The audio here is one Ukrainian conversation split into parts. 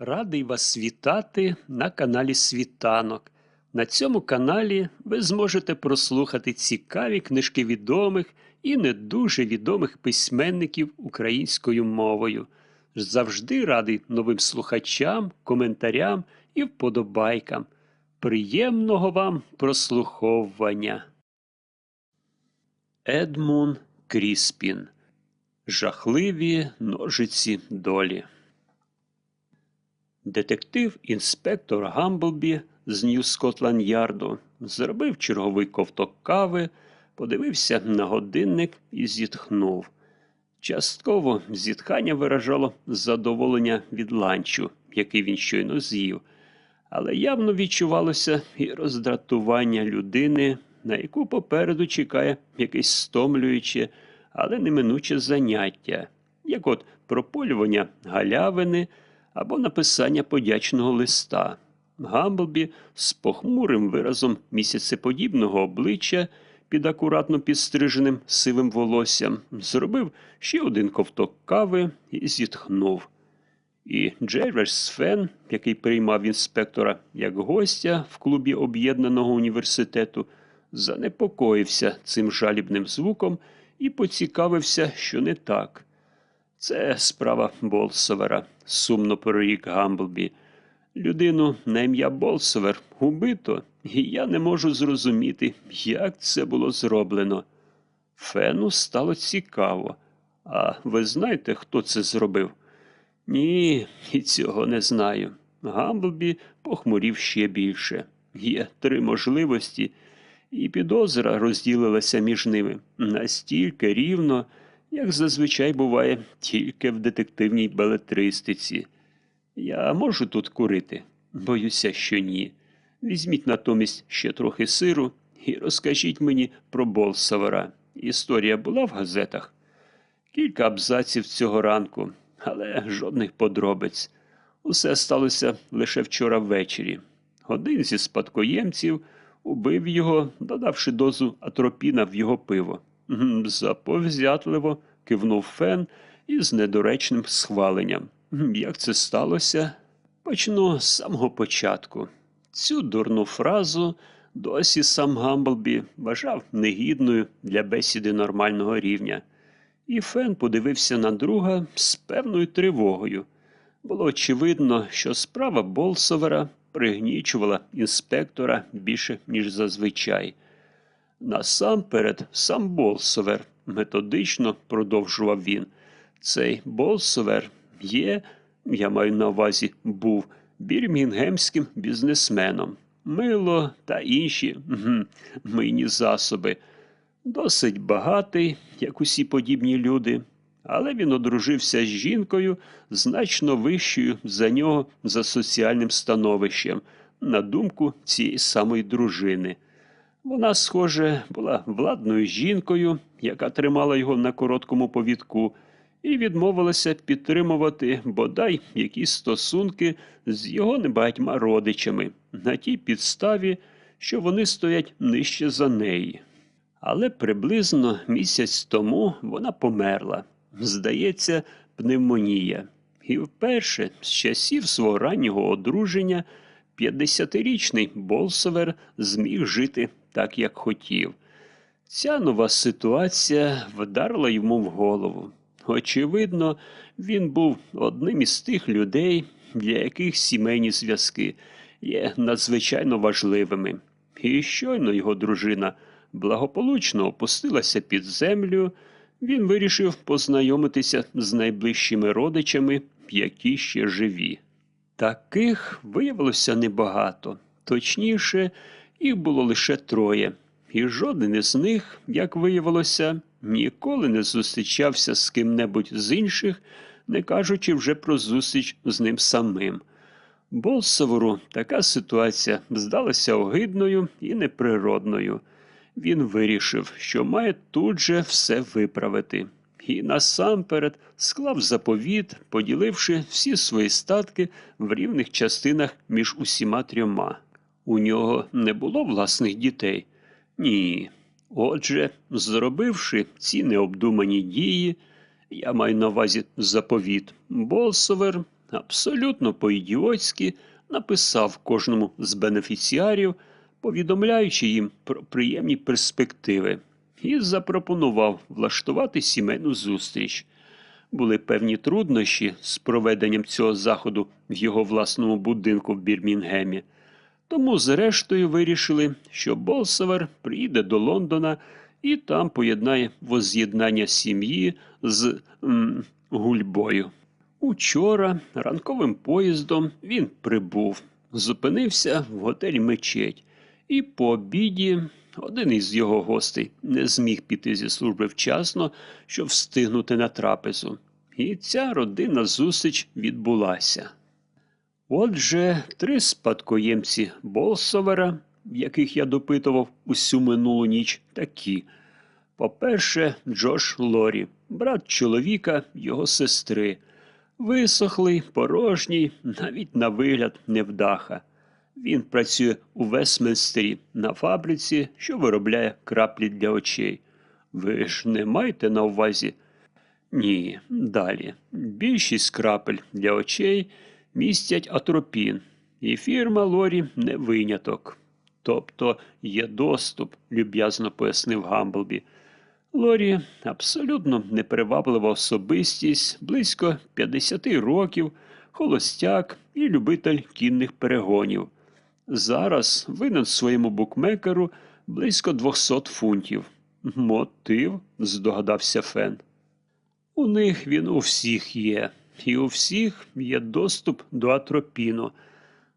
Радий вас вітати на каналі Світанок. На цьому каналі ви зможете прослухати цікаві книжки відомих і не дуже відомих письменників українською мовою. Завжди радий новим слухачам, коментарям і вподобайкам. Приємного вам прослуховування. Едмун Кріспін. Жахливі ножиці долі. Детектив-інспектор Гамблбі з Нью Скотланд Ярду зробив черговий ковток кави, подивився на годинник і зітхнув. Частково зітхання виражало задоволення від ланчу, який він щойно з'їв, але явно відчувалося і роздратування людини, на яку попереду чекає якесь стомлююче, але неминуче заняття, як от прополювання галявини або написання подячного листа. Гамблбі з похмурим виразом місяцеподібного обличчя під акуратно підстриженим сивим волоссям зробив ще один ковток кави і зітхнув. І Джейверс Фен, який приймав інспектора як гостя в клубі об'єднаного університету, занепокоївся цим жалібним звуком і поцікавився, що не так. Це справа Болсовера, сумно прорік Гамблбі. Людину на ім'я Болсовер убито, і я не можу зрозуміти, як це було зроблено. Фену стало цікаво. А ви знаєте, хто це зробив? Ні, і цього не знаю. Гамблбі похмурів ще більше. Є три можливості, і підозра розділилася між ними настільки рівно, як зазвичай буває тільки в детективній белетристиці. Я можу тут курити? Боюся, що ні. Візьміть натомість ще трохи сиру і розкажіть мені про Болсовера. Історія була в газетах. Кілька абзаців цього ранку, але жодних подробиць. Усе сталося лише вчора ввечері. Один зі спадкоємців убив його, додавши дозу атропіна в його пиво. «Гм, Заповзятливо кивнув Фен із недоречним схваленням. Як це сталося? Почну з самого початку. Цю дурну фразу досі сам Гамблбі вважав негідною для бесіди нормального рівня. І Фен подивився на друга з певною тривогою. Було очевидно, що справа Болсовера пригнічувала інспектора більше, ніж зазвичай. Насамперед, сам Болсовер, методично продовжував він. Цей Болсовер є, я маю на увазі, був бірмінгемським бізнесменом. Мило та інші мийні засоби. Досить багатий, як усі подібні люди, але він одружився з жінкою значно вищою за нього за соціальним становищем, на думку цієї самої дружини. Вона, схоже, була владною жінкою, яка тримала його на короткому повідку, і відмовилася підтримувати бодай якісь стосунки з його небагатьма родичами на тій підставі, що вони стоять нижче за неї. Але приблизно місяць тому вона померла. Здається, пневмонія. І вперше з часів свого раннього одруження 50-річний Болсовер зміг жити так, як хотів. Ця нова ситуація вдарила йому в голову. Очевидно, він був одним із тих людей, для яких сімейні зв'язки є надзвичайно важливими. І щойно його дружина благополучно опустилася під землю, він вирішив познайомитися з найближчими родичами, які ще живі. Таких виявилося небагато, точніше, їх було лише троє, і жоден із них, як виявилося, ніколи не зустрічався з ким-небудь з інших, не кажучи вже про зустріч з ним самим. Болсовору така ситуація здалася огидною і неприродною. Він вирішив, що має тут же все виправити. І насамперед склав заповіт, поділивши всі свої статки в рівних частинах між усіма трьома. У нього не було власних дітей? Ні. Отже, зробивши ці необдумані дії, я маю на увазі заповіт, Болсовер абсолютно по-ідіотськи написав кожному з бенефіціарів, повідомляючи їм про приємні перспективи, і запропонував влаштувати сімейну зустріч. Були певні труднощі з проведенням цього заходу в його власному будинку в Бірмінгемі. Тому, зрештою, вирішили, що Болсовер приїде до Лондона і там поєднає воз'єднання сім'ї з м, гульбою. Учора ранковим поїздом він прибув, зупинився в готелі Мечеть, і по обіді один із його гостей не зміг піти зі служби вчасно, щоб встигнути на трапезу. І ця родинна зустріч відбулася. Отже, три спадкоємці Болсовера, яких я допитував усю минулу ніч, такі. По-перше, Джош Лорі, брат чоловіка, його сестри. Висохлий, порожній, навіть на вигляд невдаха. Він працює у Вестмінстері на фабриці, що виробляє краплі для очей. Ви ж не маєте на увазі? Ні, далі. Більшість крапель для очей містять атропін, і фірма Лорі не виняток. Тобто є доступ, люб'язно пояснив Гамблбі. Лорі абсолютно неприваблива особистість, близько 50 років, холостяк і любитель кінних перегонів. Зараз винен своєму букмекеру близько 200 фунтів. Мотив, здогадався Фен. У них він у всіх є, і у всіх є доступ до атропіну.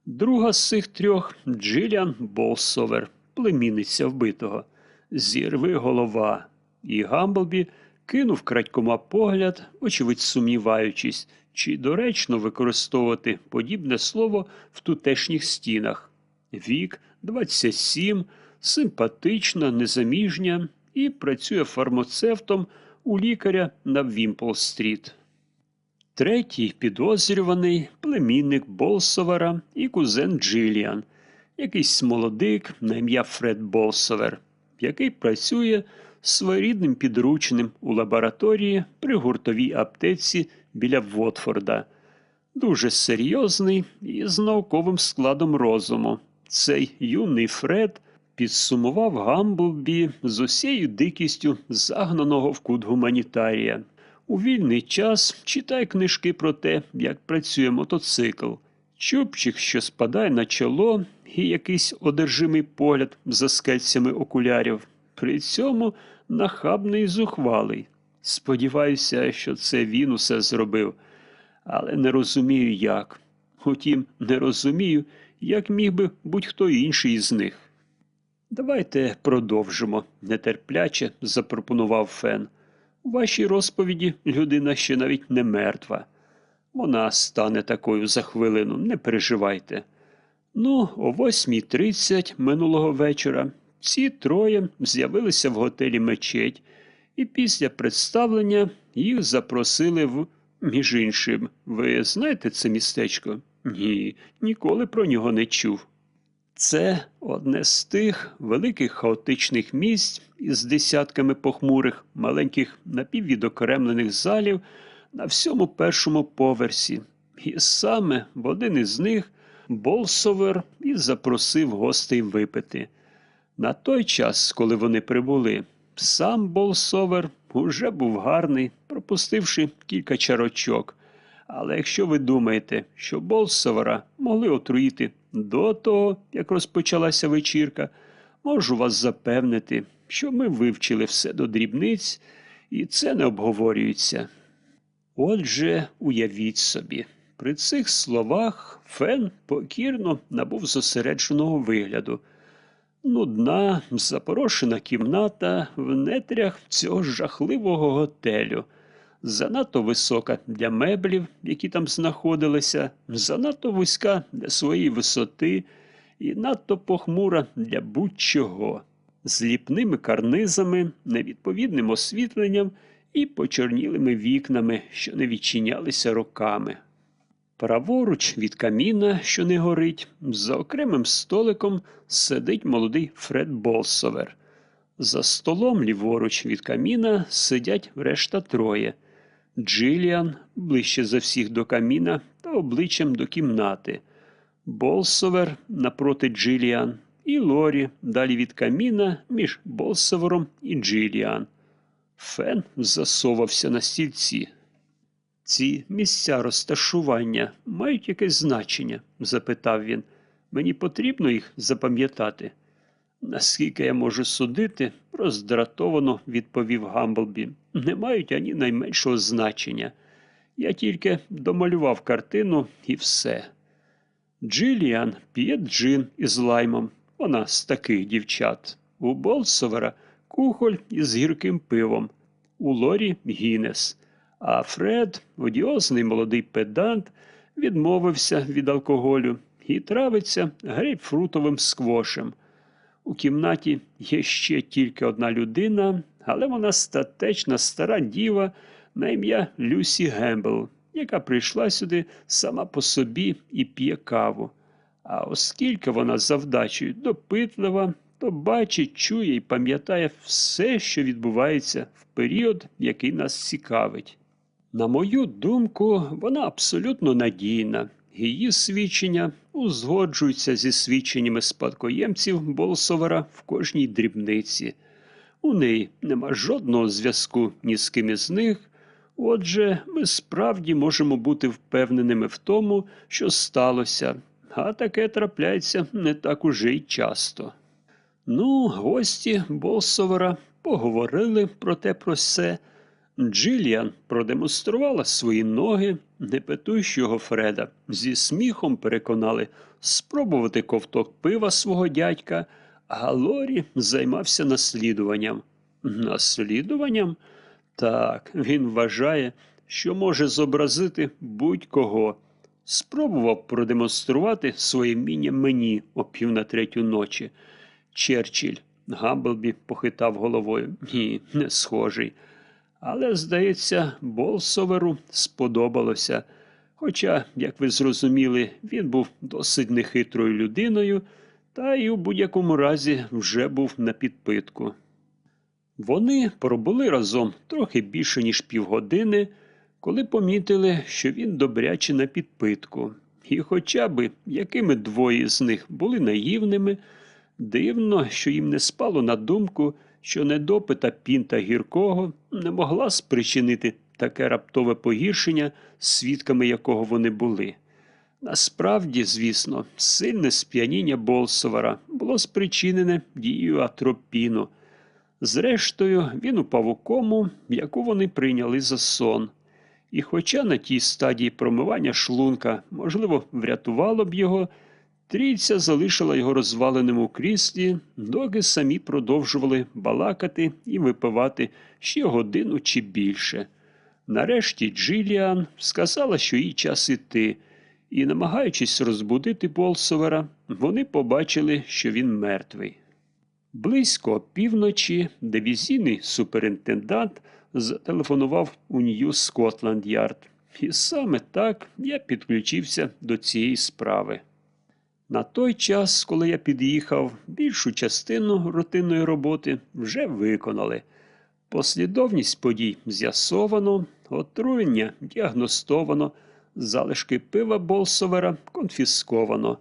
Друга з цих трьох Джиліан Болсовер, племінниця вбитого. Зірви голова. І Гамблбі кинув крадькома погляд, очевидь сумніваючись, чи доречно використовувати подібне слово в тутешніх стінах. Вік 27, симпатична, незаміжня і працює фармацевтом у лікаря на Вімпл-стріт. Третій підозрюваний племінник Болсовера і кузен Джиліан, якийсь молодик на ім'я Фред Болсовер, який працює своєрідним підручним у лабораторії при гуртовій аптеці біля Вотфорда. Дуже серйозний і з науковим складом розуму. Цей юний Фред підсумував Гамблбі з усією дикістю загнаного в кут гуманітарія. У вільний час читай книжки про те, як працює мотоцикл. Чубчик, що спадає на чоло, і якийсь одержимий погляд за скельцями окулярів. При цьому нахабний зухвалий. Сподіваюся, що це він усе зробив, але не розумію як. Утім, не розумію, як міг би будь-хто інший із них. Давайте продовжимо, нетерпляче запропонував Фен. У вашій розповіді людина ще навіть не мертва. Вона стане такою за хвилину, не переживайте. Ну, о 8.30 минулого вечора ці троє з'явилися в готелі мечеть, і після представлення їх запросили в. Між іншим, ви знаєте це містечко? Ні, ніколи про нього не чув. Це одне з тих великих хаотичних місць із десятками похмурих маленьких напіввідокремлених залів на всьому першому поверсі. І саме в один із них Болсовер і запросив гостей випити. На той час, коли вони прибули, сам Болсовер уже був гарний, пропустивши кілька чарочок. Але якщо ви думаєте, що Болсовера могли отруїти до того, як розпочалася вечірка, можу вас запевнити, що ми вивчили все до дрібниць, і це не обговорюється. Отже, уявіть собі, при цих словах Фен покірно набув зосередженого вигляду. Нудна, запорошена кімната в нетрях цього жахливого готелю. Занадто висока для меблів, які там знаходилися, занадто вузька для своєї висоти і надто похмура для будь-чого, з ліпними карнизами, невідповідним освітленням і почорнілими вікнами, що не відчинялися роками. Праворуч від каміна, що не горить, за окремим столиком сидить молодий Фред Болсовер. За столом ліворуч від каміна сидять решта троє. Джиліан ближче за всіх до каміна та обличчям до кімнати, Болсовер напроти Джиліан і Лорі далі від каміна між Болсовером і Джиліан. Фен засовався на стільці. Ці місця розташування мають якесь значення? запитав він. Мені потрібно їх запам'ятати. Наскільки я можу судити, роздратовано відповів Гамблбі. Не мають ані найменшого значення. Я тільки домалював картину і все. Джиліан п'є джин із лаймом. Вона з таких дівчат. У Болсовера кухоль із гірким пивом, у Лорі Гінес. А Фред, одіозний молодий педант, відмовився від алкоголю і травиться грейпфрутовим сквошем. У кімнаті є ще тільки одна людина, але вона статечна стара діва на ім'я Люсі Гембл, яка прийшла сюди сама по собі і п'є каву. А оскільки вона завдачею допитлива, то бачить, чує і пам'ятає все, що відбувається в період, який нас цікавить. На мою думку, вона абсолютно надійна. Її свідчення узгоджуються зі свідченнями спадкоємців Болсовера в кожній дрібниці. У неї нема жодного зв'язку ні з ким із них. Отже, ми справді можемо бути впевненими в тому, що сталося, а таке трапляється не так уже й часто. Ну, гості Болсовера поговорили про те про все. Джиліан продемонструвала свої ноги, непетущого Фреда, зі сміхом переконали спробувати ковток пива свого дядька, а Лорі займався наслідуванням. Наслідуванням? Так, він вважає, що може зобразити будь-кого. Спробував продемонструвати своє вміння мені о пів на третю ночі. Черчилль, Гамблбі похитав головою. Ні, не схожий. Але, здається, Болсоверу сподобалося. Хоча, як ви зрозуміли, він був досить нехитрою людиною, та й у будь-якому разі вже був на підпитку. Вони пробули разом трохи більше, ніж півгодини, коли помітили, що він добряче на підпитку. І хоча би якими двоє з них були наївними, дивно, що їм не спало на думку, що недопита пінта гіркого не могла спричинити таке раптове погіршення, свідками якого вони були. Насправді, звісно, сильне сп'яніння Болсовара було спричинене дією атропіну. Зрештою, він упав у кому, яку вони прийняли за сон. І хоча на тій стадії промивання шлунка, можливо, врятувало б його, трійця залишила його розваленим у кріслі, доки самі продовжували балакати і випивати ще годину чи більше. Нарешті Джиліан сказала, що їй час іти, і, намагаючись розбудити Болсовера, вони побачили, що він мертвий. Близько півночі дивізійний суперінтендант зателефонував у Нью Скотланд Ярд. І саме так я підключився до цієї справи. На той час, коли я під'їхав, більшу частину рутинної роботи вже виконали. Послідовність подій з'ясовано, отруєння діагностовано, залишки пива Болсовера конфісковано.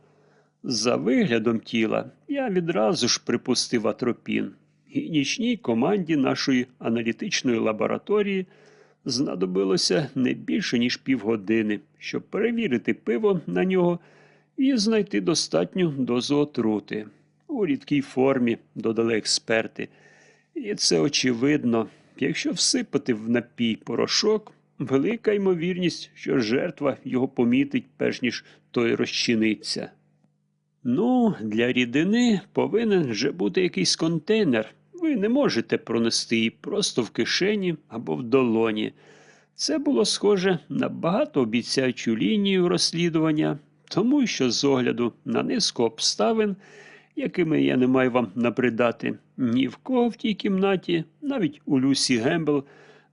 За виглядом тіла я відразу ж припустив атропін, і нічній команді нашої аналітичної лабораторії знадобилося не більше, ніж півгодини, щоб перевірити пиво на нього і знайти достатню дозу отрути. У рідкій формі, додали експерти. І це очевидно, якщо всипати в напій порошок, велика ймовірність, що жертва його помітить, перш ніж той розчиниться. Ну, для рідини повинен вже бути якийсь контейнер. Ви не можете пронести її просто в кишені або в долоні. Це було схоже на багатообіцяючу лінію розслідування, тому що з огляду на низку обставин, якими я не маю вам набридати, ні в кого в тій кімнаті, навіть у Люсі Гембл,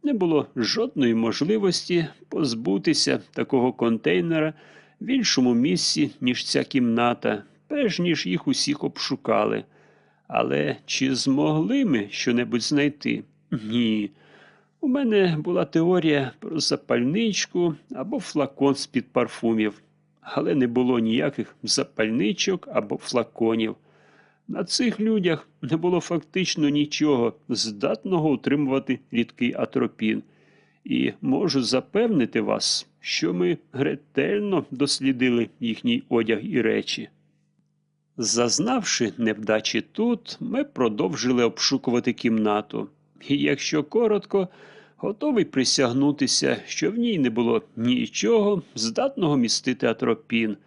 не було жодної можливості позбутися такого контейнера в іншому місці, ніж ця кімната, перш ніж їх усіх обшукали. Але чи змогли ми щонебудь знайти? Ні. У мене була теорія про запальничку або флакон з-під парфумів, але не було ніяких запальничок або флаконів. На цих людях не було фактично нічого здатного утримувати рідкий атропін. І можу запевнити вас, що ми ретельно дослідили їхній одяг і речі. Зазнавши невдачі тут, ми продовжили обшукувати кімнату. І якщо коротко, готовий присягнутися, що в ній не було нічого здатного містити атропін.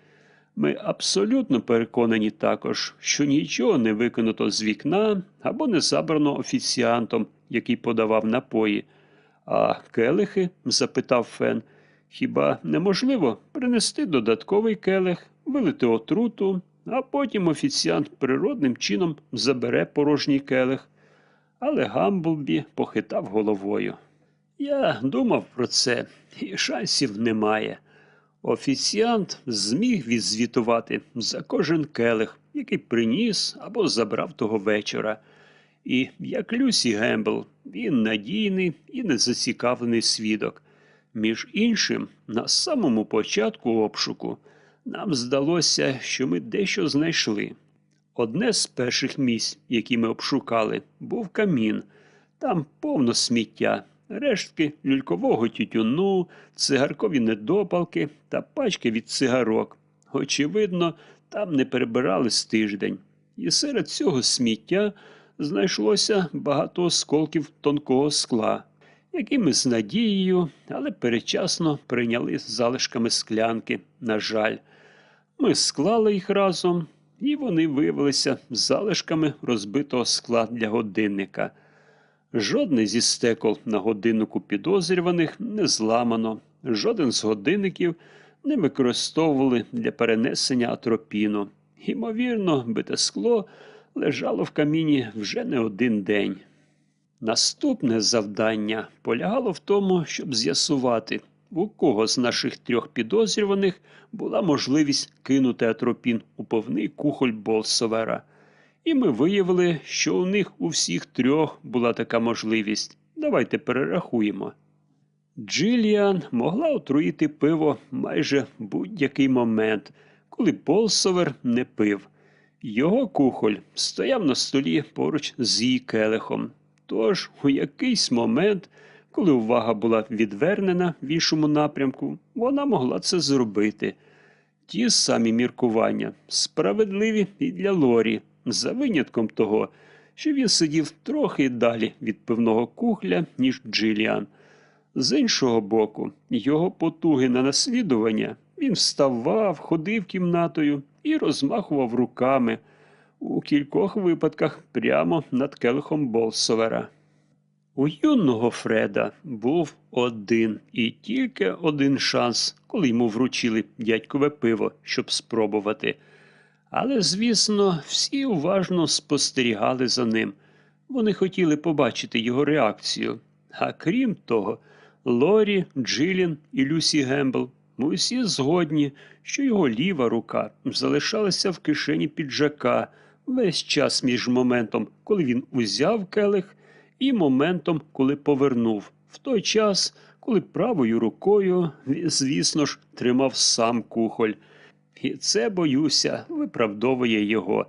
Ми абсолютно переконані також, що нічого не викинуто з вікна або не забрано офіціантом, який подавав напої. А келихи? запитав Фен. Хіба неможливо принести додатковий келих, вилити отруту, а потім офіціант природним чином забере порожній келих. Але Гамблбі похитав головою. Я думав про це, і шансів немає. Офіціант зміг відзвітувати за кожен келих, який приніс або забрав того вечора. І, як Люсі Гембл, він надійний і незацікавлений свідок. Між іншим, на самому початку обшуку нам здалося, що ми дещо знайшли. Одне з перших місць, які ми обшукали, був камін. Там повно сміття, рештки люлькового тютюну, цигаркові недопалки та пачки від цигарок. Очевидно, там не перебирали з тиждень. І серед цього сміття знайшлося багато осколків тонкого скла, які ми з надією, але передчасно прийняли з залишками склянки. На жаль, ми склали їх разом, і вони виявилися залишками розбитого скла для годинника. Жодний зі стекол на годиннику підозрюваних не зламано, жоден з годинників не використовували для перенесення атропіну. Ймовірно, бите скло лежало в каміні вже не один день. Наступне завдання полягало в тому, щоб з'ясувати, у кого з наших трьох підозрюваних була можливість кинути атропін у повний кухоль Болсовера. І ми виявили, що у них у всіх трьох була така можливість. Давайте перерахуємо. Джиліан могла отруїти пиво майже будь-який момент, коли Болсовер не пив. Його кухоль стояв на столі поруч з її келихом. Тож, у якийсь момент, коли увага була відвернена в іншому напрямку, вона могла це зробити. Ті самі міркування, справедливі і для Лорі, за винятком того, що він сидів трохи далі від пивного кухля, ніж Джиліан. З іншого боку, його потуги на наслідування він вставав, ходив кімнатою і розмахував руками, у кількох випадках прямо над келихом Болсовера. У юного Фреда був один і тільки один шанс, коли йому вручили дядькове пиво, щоб спробувати. Але, звісно, всі уважно спостерігали за ним. Вони хотіли побачити його реакцію. А крім того, Лорі, Джилін і Люсі Гембл усі згодні, що його ліва рука залишалася в кишені піджака весь час між моментом, коли він узяв келих, і моментом, коли повернув, в той час, коли правою рукою звісно ж, тримав сам кухоль. І це, боюся, виправдовує його.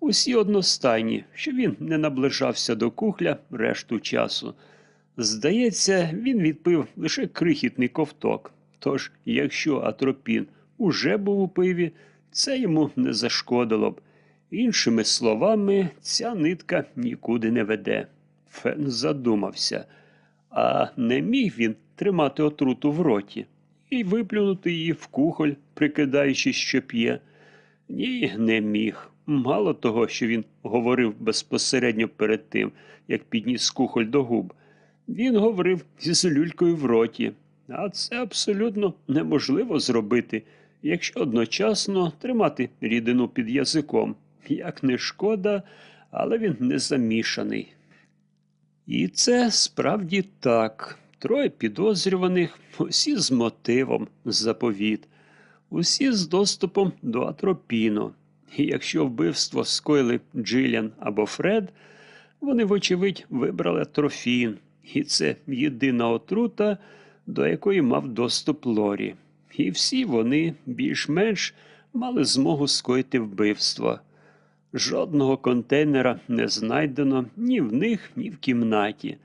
Усі одностайні, що він не наближався до кухля решту часу. Здається, він відпив лише крихітний ковток. Тож, якщо атропін уже був у пиві, це йому не зашкодило б. Іншими словами, ця нитка нікуди не веде. Фен задумався, а не міг він тримати отруту в роті і виплюнути її в кухоль, прикидаючи, що п'є. Ні, не міг. Мало того, що він говорив безпосередньо перед тим, як підніс кухоль до губ. Він говорив із люлькою в роті, а це абсолютно неможливо зробити, якщо одночасно тримати рідину під язиком. Як не шкода, але він не замішаний. І це справді так. Троє підозрюваних, усі з мотивом, заповіт, усі з доступом до атропіну. І якщо вбивство скоїли Джиліан або Фред, вони, вочевидь, вибрали атрофін, І це єдина отрута, до якої мав доступ Лорі. І всі вони більш-менш мали змогу скоїти вбивство. Жодного контейнера не знайдено ні в них, ні в кімнаті.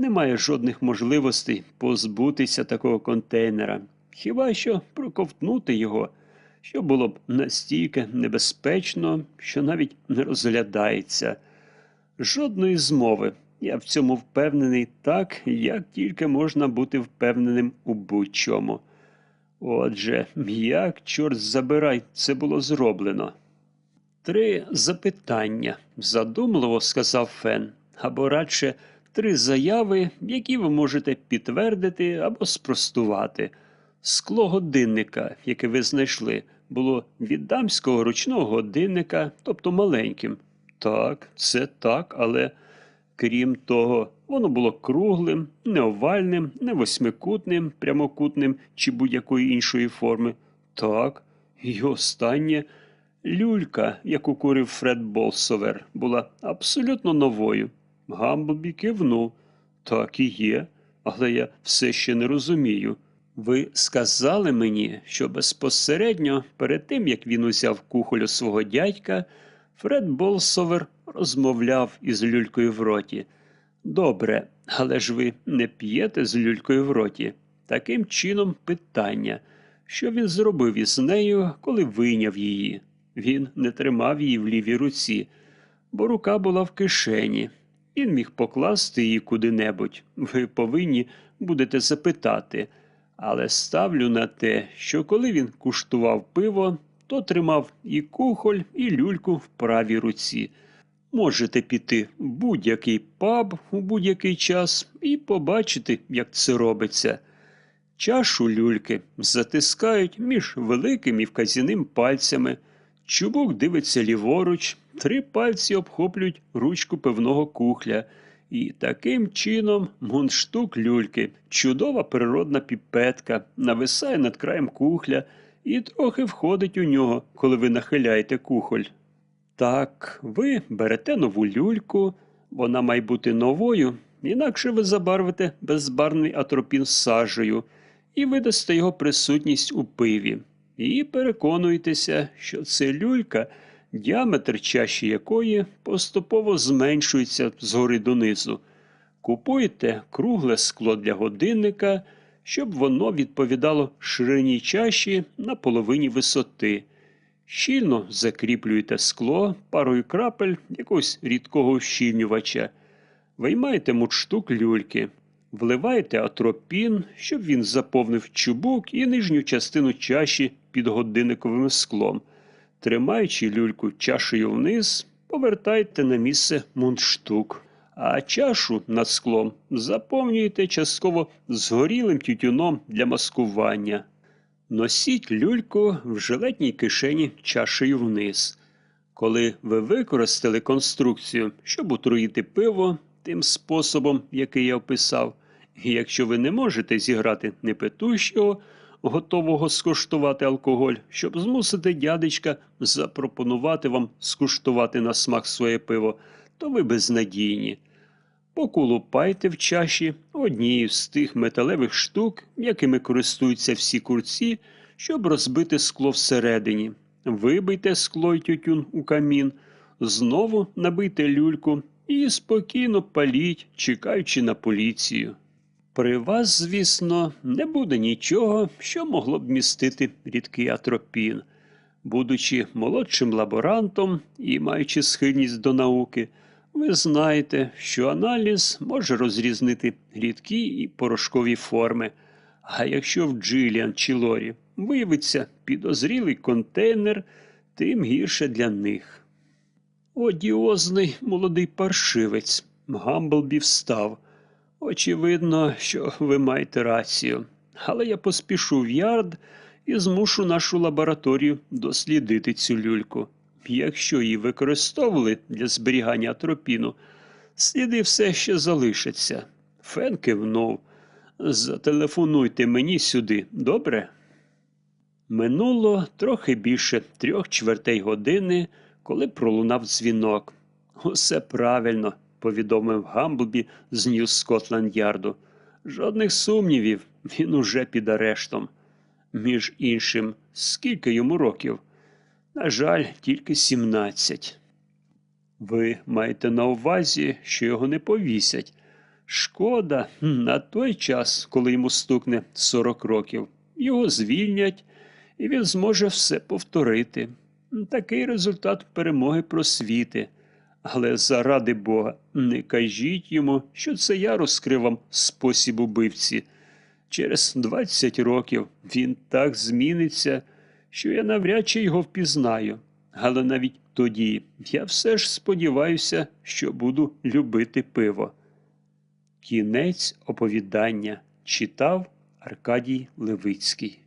Немає жодних можливостей позбутися такого контейнера, хіба що проковтнути його, що було б настільки небезпечно, що навіть не розглядається. Жодної змови. Я в цьому впевнений так, як тільки можна бути впевненим у будь-чому. Отже, як, чорт забирай, це було зроблено? Три запитання, задумливо сказав Фен, або радше три заяви, які ви можете підтвердити або спростувати. Скло годинника, яке ви знайшли, було від дамського ручного годинника, тобто маленьким. Так, це так, але крім того, воно було круглим, не овальним, не восьмикутним, прямокутним чи будь-якої іншої форми. Так, і останнє люлька, яку курив Фред Болсовер, була абсолютно новою. Гамблбі кивнув. Так і є, але я все ще не розумію. Ви сказали мені, що безпосередньо перед тим, як він узяв кухолю свого дядька, Фред Болсовер розмовляв із люлькою в роті. Добре, але ж ви не п'єте з люлькою в роті. Таким чином, питання, що він зробив із нею, коли вийняв її. Він не тримав її в лівій руці, бо рука була в кишені. Він міг покласти її куди-небудь. Ви повинні будете запитати. Але ставлю на те, що коли він куштував пиво, то тримав і кухоль, і люльку в правій руці. Можете піти в будь-який паб у будь-який час і побачити, як це робиться. Чашу люльки затискають між великим і вказівним пальцями. Чубук дивиться ліворуч, три пальці обхоплюють ручку пивного кухля. І таким чином мундштук люльки, чудова природна піпетка, нависає над краєм кухля і трохи входить у нього, коли ви нахиляєте кухоль. Так, ви берете нову люльку, вона має бути новою, інакше ви забарвите безбарвний атропін сажею і видасте його присутність у пиві. І переконуєтеся, що це люлька, діаметр чаші якої поступово зменшується згори донизу. Купуєте кругле скло для годинника, щоб воно відповідало ширині чаші на половині висоти. Щільно закріплюєте скло парою крапель якогось рідкого вщільнювача, виймаєте мундштук люльки, вливаєте атропін, щоб він заповнив чубук і нижню частину чаші під годинниковим склом. Тримаючи люльку чашею вниз, повертайте на місце мундштук, а чашу над склом заповнюєте частково згорілим тютюном для маскування. Носіть люльку в жилетній кишені чашею вниз. Коли ви використали конструкцію, щоб отруїти пиво тим способом, який я описав, і якщо ви не можете зіграти непетущого, готового скуштувати алкоголь, щоб змусити дядечка запропонувати вам скуштувати на смак своє пиво, то ви безнадійні. Поколупайте в чаші однією з тих металевих штук, якими користуються всі курці, щоб розбити скло всередині. Вибийте скло й тютюн у камін, знову набийте люльку і спокійно паліть, чекаючи на поліцію. При вас, звісно, не буде нічого, що могло б містити рідкий атропін. Будучи молодшим лаборантом і маючи схильність до науки, ви знаєте, що аналіз може розрізнити рідкі і порошкові форми. А якщо в Джиліан чи Лорі виявиться підозрілий контейнер, тим гірше для них. Одіозний молодий паршивець. Гамблбі встав. Очевидно, що ви маєте рацію, але я поспішу в ярд і змушу нашу лабораторію дослідити цю люльку. Якщо її використовували для зберігання атропіну, сліди все ще залишаться. Фен кивнув. Зателефонуйте мені сюди, добре? Минуло трохи більше трьох чвертей години, коли пролунав дзвінок. Усе правильно, повідомив Гамблбі з Нью Скотланд Ярду. Жодних сумнівів, він уже під арештом. Між іншим, скільки йому років? На жаль, тільки сімнадцять. Ви маєте на увазі, що його не повісять. Шкода, на той час, коли йому стукне 40 років, його звільнять, і він зможе все повторити. Такий результат перемоги просвіти. Але заради Бога, не кажіть йому, що це я розкрив вам спосіб убивці. Через 20 років він так зміниться, що я навряд чи його впізнаю. Але навіть тоді я все ж сподіваюся, що буду любити пиво. Кінець оповідання читав Аркадій Левицький.